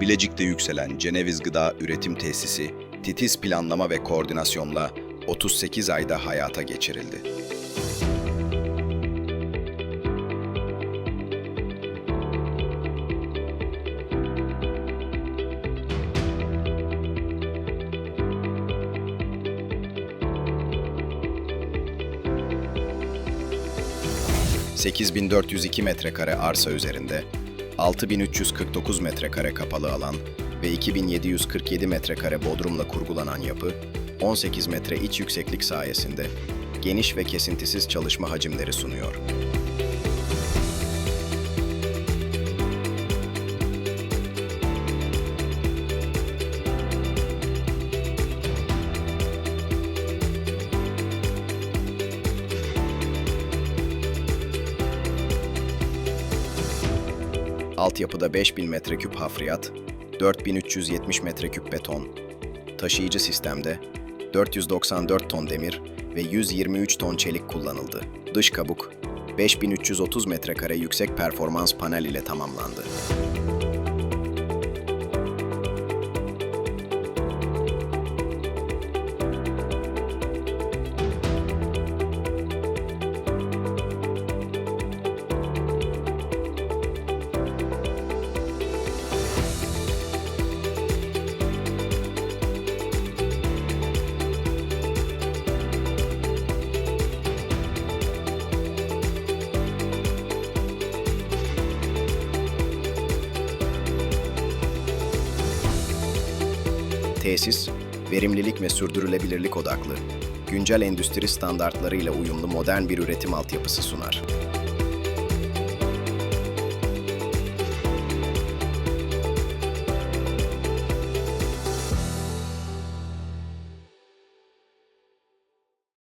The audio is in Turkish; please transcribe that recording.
Bilecik'te yükselen Ceneviz Gıda Üretim Tesisi titiz planlama ve koordinasyonla 38 ayda hayata geçirildi. ...8402 metrekare arsa üzerinde 6349 metrekare kapalı alan ve 2747 metrekare bodrumla kurgulanan yapı, 18 metre iç yükseklik sayesinde geniş ve kesintisiz çalışma hacimleri sunuyor. Altyapıda 5000 metreküp hafriyat, 4370 metreküp beton, taşıyıcı sistemde 494 ton demir ve 123 ton çelik kullanıldı. Dış kabuk 5330 metrekare yüksek performans panel ile tamamlandı. Tesis, verimlilik ve sürdürülebilirlik odaklı, güncel endüstri standartlarıyla uyumlu modern bir üretim altyapısı sunar.